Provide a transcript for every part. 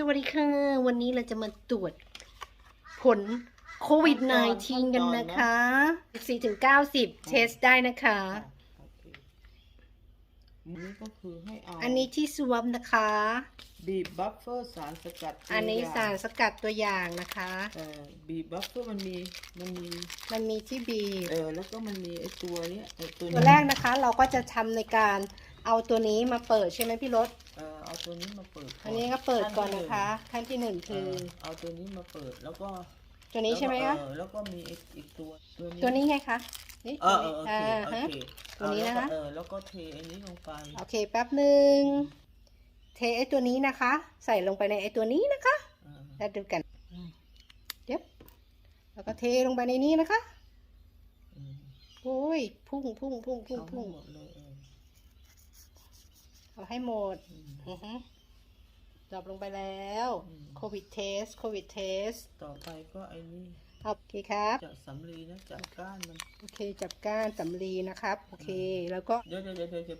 สวัสดีค่ะ วันนี้เราจะมาตรวจผลโควิด -19 กันนะคะ 14ถึง90 เทสได้นะคะโอเคอันนี้ก็คือให้เอาอันนี้ที่สวมนะคะ บีบบัฟเฟอร์สารสกัดตัวอันนี้ย่งสารสกัดตัวอย่างนะคะ เออบีบบัฟเฟอร์มันมีมันมีมันมีที่บีบเออแล้วก็มันมีไอตัวเนี้ยไอตัวตัวแรกนะคะ เราก็จะทำในการเอาตัวนี้มาเปิดใช่ไหมพี่รถ เออเอา ตัวนี้มาเปิดอันนี้ก็เปิดก่อนนะคะ ขั้นที่หนึ่งขั้นที่หนึ่งคือเออเอาตัวนี้มาเปิดแล้วก็ตัวนี้ใช่ไหมคะ เออแล้วก็มีอีกอีกตัวตัวนี้ตัวนี้ไงคะนี่เออเออโอเคอ่าโอฮะ เคตัวนี้นะคะ เออแล้วก็เทอันนี้ลงไปโอเคแป๊บหนึ่งเทไอตัวนี้นะคะ ใส่ลงไปในไอตัวนี้นะคะเออแล้วดูกันอืมเดี๋ยวแล้วก็เทลงไปในนี้นะคะ อืมโอ้ยพุ่งพุ่งพุ่งพุ่งเอาให้พุ่งหมดเลย เออเอาให้หมดอืมอือฮึดรอปลงไปแล้วอืมโควิดเทส โควิดเทส ต่อไปก็ไอ้นี่โอเคครับจากสำลีนะจากก้านมัน โอเค จับก้านสำลีนะครับ โอเค แล้วก็ เดี๋ยวเดี๋ยวเดี๋ยวเดี๋ยวเดี๋ยว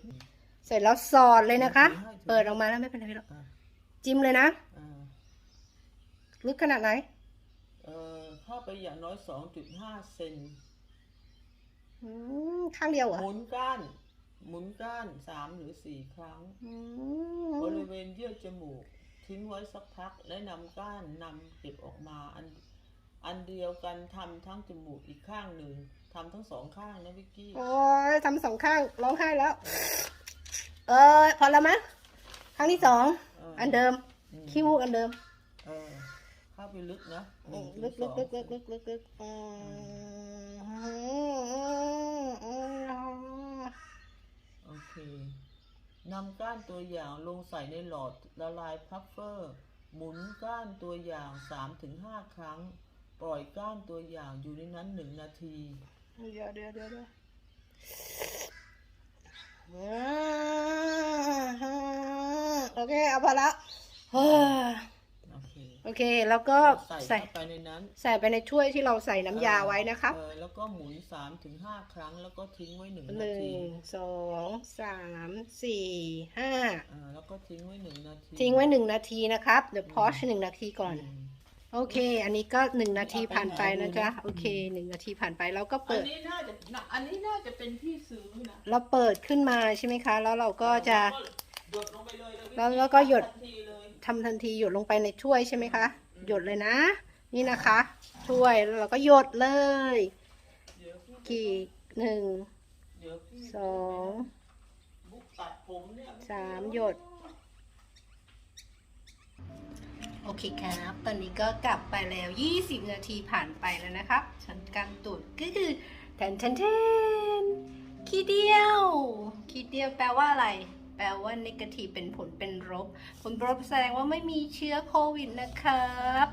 เสร็จแล้วสอดเลยนะคะถือให้ถือเปิดออกมาแล้วไม่เป็นไรพี่หรอกอะจิ้มเลยนะอ่าลึกขนาดไหน เอ่อเข้าไปอย่างน้อย2.5เซนอืมข้างเดียวเหรอหมุนก้าน หมุนก้าน3หรือ4ครั้งอืบมริเวณเยื่อจมูก ทิ้งไว้สักพักและนำก้านนำเก็บออกมาอันอันเดียวกันทำทั้งจมูกอีกข้างหนึ่งทำทั้งสองข้างนะวิกกี้โอ้ยทำสองข้างร้องไห้แล้ว เออพอแล้วมั้ยครั้งที่สองเอออันเดิมอืมขี้มูกอันเดิม เออเข้าไปลึกนะหอืนึ่งมถึงลึกสลึอกงลึกลึกลึกลึกลึกอืม โอเคนำก้านตัวอย่างลงใส่ในหลอดละลายพัฟเฟอร์ หมุนก้านตัวอย่าง 3-5 ครั้ง ปล่อยก้านตัวอย่างอยู่ในนั้นหนาที เดี๋ยวเดี๋ยวเดี๋ยวเดี๋ยวโอเค เอาพอละเฮ้ย โอเคโอเค แล้วก็ใส่ใส่เข้าไปในนั้นใส่ไปในถ้วยที่เราใส่น้ำยาไว้นะครับ เออแล้วก็หมุน3-5ครั้งแล้วก็ทิ้งไว้1หนานึ่ทีงสองสามสี่ห้าเออแล้วก็ทิ้งไว้1นาทีทิ้งไว้หนึ่งนาทีนะครับ เดี๋ยวพอชหนึ่งนาทีก่อนอืมโอเค อันนี้ก็หนึ่งนาทีผ่านไปนะจ๊ะ โอเคหนึ่งนาทีผ่านไปเราก็อัเปินด นี้น่าจะอันนี้น่าจะเป็นที่ซื้อนะเราเปิดขึ้นมาใช่ไหมคะ แล้วเราก็จะ หยดลงไปเลยเลยแล้วแล้วก็หยด ทันทีเลย ทำทันทีหยดลงไปในถ้วยใช่ไหมคะหยดเลยนะ นี่นะคะถ้วยแล้วเราก็หยดเลยเดี๋ยวพี่กี่หนึ่งเดี๋ยวพี่สองบุกตัดผมเนี่ยสามหยดโอเคครับ ตอนนี้ก็กลับไปแล้ว 20 นาทีผ่านไปแล้วนะครับฉันการตรวจก็คือแทนแทนแทนขีดเดียว ขีดเดียวแปลว่าอะไร แปลว่า negative เป็นผลเป็นลบ ผลลบแสดงว่าไม่มีเชื้อโควิดนะครับ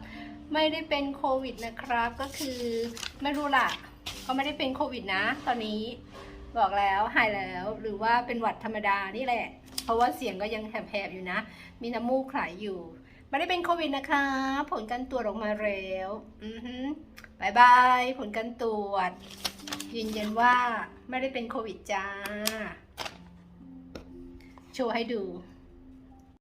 ไม่ได้เป็นโควิดนะครับ ก็คือไม่รู้ล่ะก็ไม่ได้เป็นโควิดนะ ตอนนี้บอกแล้วหายแล้วหรือว่าเป็นหวัดธรรมดานี่แหละ เพราะว่าเสียงก็ยังแหบๆอยู่นะ มีน้ำมูกไหลอยู่ไม่ได้เป็นโควิดนะคะ ผลการตรวจออกมาแล้วอือฮึบายบาย ผลการตรวจ ยืนยันว่าไม่ได้เป็นโควิดจ้า โชว์ให้ดู